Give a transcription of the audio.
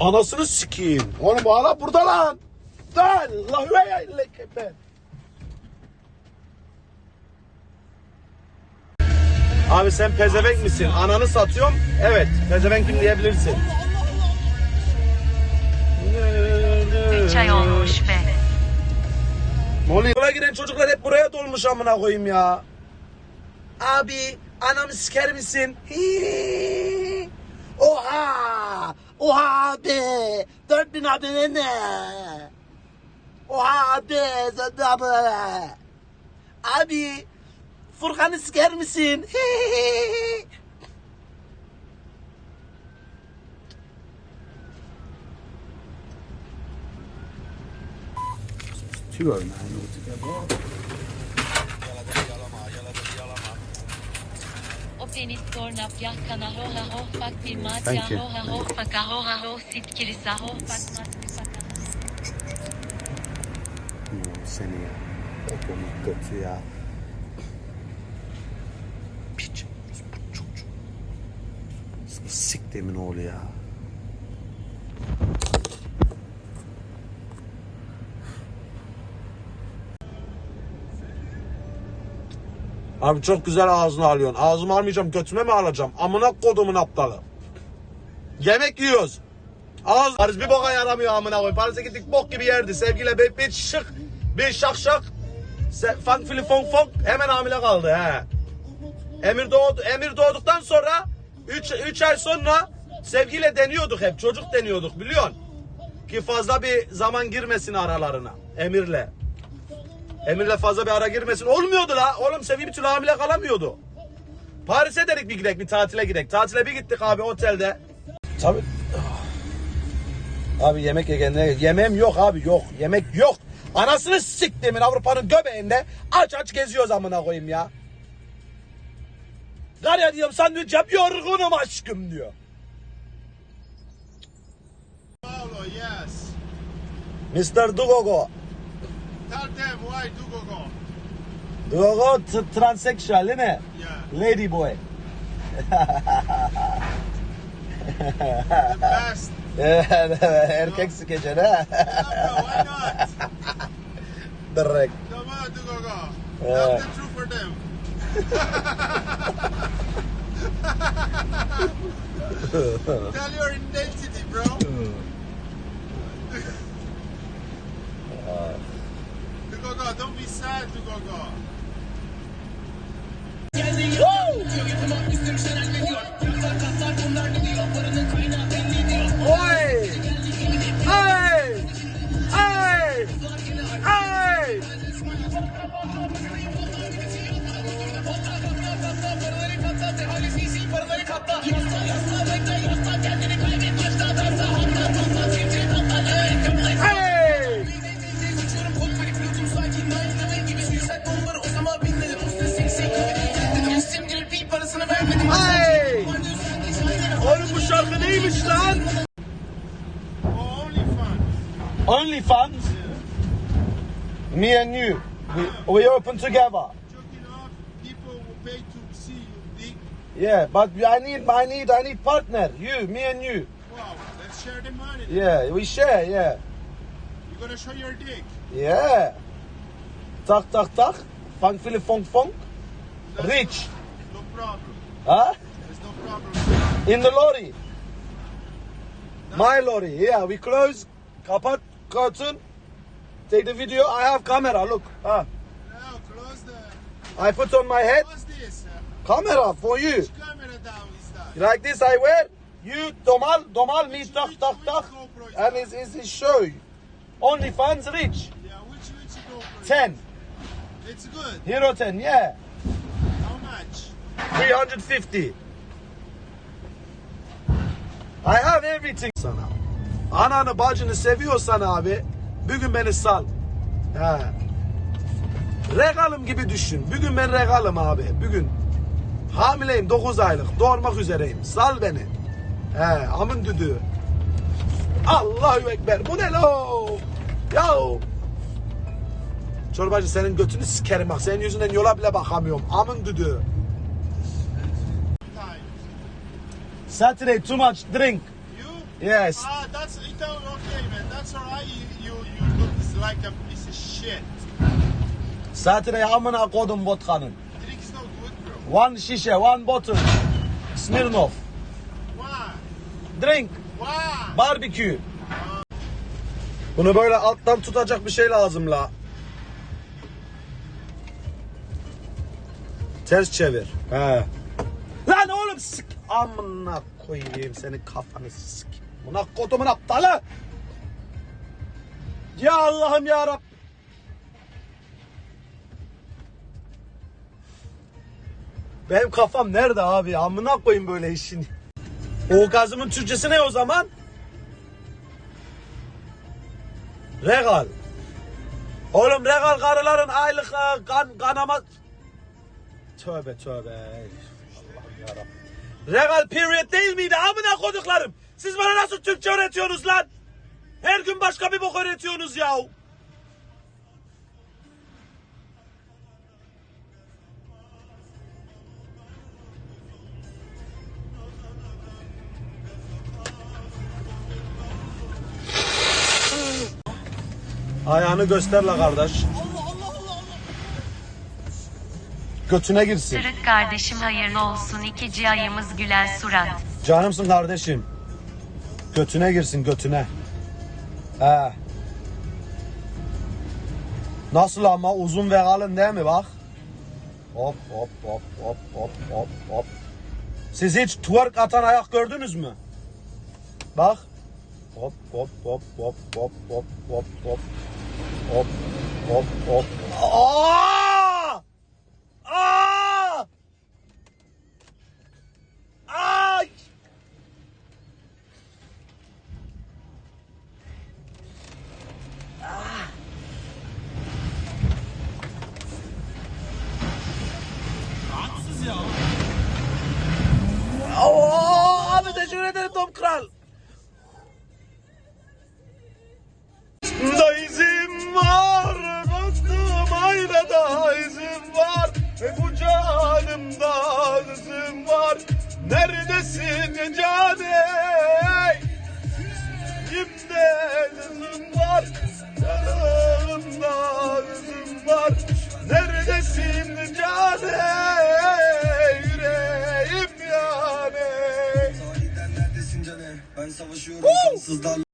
Anasını sikeyim. Oğlum bu ana burada lan. Lan. Allahu ekber. Abi sen pezevenk misin? Ananı satıyorum. Evet. Pezevenkim diyebilirsin. Çay olmuş be. Ne oluyor? Giren çocuklar hep buraya dolmuş amına koyayım ya. Abi anamı siker misin? Hii. Oha! Abi! 4000 abone ne? Oha abi! De abi! Abi! Furkan'ı siker misin? Hii. Tutuyor man altogether. O penis tornap yah kana ho ha ho fak bir mat Thank ya you. ho ha ho faka ho ha ho sit kirisa ho fak mat faka. Oo, seni ya. Kötü ya. Piç. Siktimin oğlu ya. Abi çok güzel ağzını alıyorsun. Ağzımı almayacağım, götüme mi alacağım? Amına kodumun aptalı. Yemek yiyoruz. Ağız Paris bir boka yaramıyor amına koyayım. Paris'e gittik bok gibi yerdi. Sevgiyle bir, bir şık, bir şak şak. Se, funk fili funk funk hemen hamile kaldı he. Emir doğdu. Emir doğduktan sonra 3 3 ay sonra sevgiyle deniyorduk hep. Çocuk deniyorduk biliyorsun. Ki fazla bir zaman girmesin aralarına. Emir'le. Emir'le fazla bir ara girmesin. Olmuyordu la. Oğlum Sevgi bir türlü hamile kalamıyordu. Paris'e dedik bir gidek bir tatile gidek. Tatile bir gittik abi otelde. Tabii. Abi yemek yegende yemeğim yok abi yok. Yemek yok. Anasını siktimin Avrupa'nın göbeğinde aç aç geziyoruz amına koyayım ya. Garya diyorum sandviç yap yorgunum aşkım diyor. Mr. Dugogo. Why do go go. Dugogo t- transsexual değil mi? Yeah. Lady boy. The best. Erkek sikeceksin ha. Why not? Direkt. Come on, do go go. Yeah. Tell the truth for them. Tell your God. Oh, only fun. Only fans? Me and you. We, we open together. Off, people will pay to see you big. Yeah, but I need, I need, I need partner. You, me and you. Wow, let's share the money. Yeah, we share. Yeah, You're gonna show your dick. yeah. Tak tak tak. Funk fili funk funk. Rich. No problem. Huh? There's no problem. In the lorry. My lorry. Yeah, we close. Kapat curtain. Take the video. I have camera. Look. Ah, Now close the. I put on my head. What's this? Camera for you. which camera down is that? Like this I wear. You domal domal me tak tak tak. And it's, it's, it's show. Only fans rich. Yeah, which which GoPro? 10. It's good. Hero 10. Yeah. How much? 350. I have everything sana. Ananı bacını seviyorsan abi bir gün beni sal. He. Regalım gibi düşün. Bir gün ben regalım abi. Bir gün. Hamileyim 9 aylık. Doğurmak üzereyim. Sal beni. He, amın düdüğü. Allahu Ekber. Bu ne lo? Yahu. Çorbacı senin götünü sikerim bak. Senin yüzünden yola bile bakamıyorum. Amın düdüğü. Saturday too much drink. You? Yes. Ah, that's it, okay, man. That's alright. You, you, you look like a piece of shit. Saturday amına kodum vodkanın. Drink's no good, bro. One şişe, one bottle. Smirnoff. Why? Drink. Why? Barbecue. Bunu böyle alttan tutacak bir şey lazım la. Ters çevir. He. Lan oğlum sik. Amına koyayım senin kafanı sik. Buna kodumun aptalı. Ya Allah'ım ya Rab. Benim kafam nerede abi? Amına koyayım böyle işini. O gazımın Türkçesi ne o zaman? Regal. Oğlum regal karıların aylık kan, kanama... Tövbe tövbe. Allah'ım yarabbim. Regal period değil miydi? Amına koduklarım. Siz bana nasıl Türkçe öğretiyorsunuz lan? Her gün başka bir bok öğretiyorsunuz ya. Ayağını göster la kardeş. Götüne girsin. Sırık kardeşim hayırlı olsun ikinci ayımız gülen surat. Canımsın kardeşim. Götüne girsin götüne. He. Nasıl ama uzun ve kalın değil mi bak? Hop hop hop hop hop hop hop. Siz hiç twerk atan ayak gördünüz mü? Bak. Hop hop hop hop hop hop hop hop. Hop hop hop. Aa! Neredesin caney? Kimde izim var? Canımda izim var. Neredesin? Yüreğim yaney. Sahiden neredesin cane? Ben savaşıyorum kansızlarla.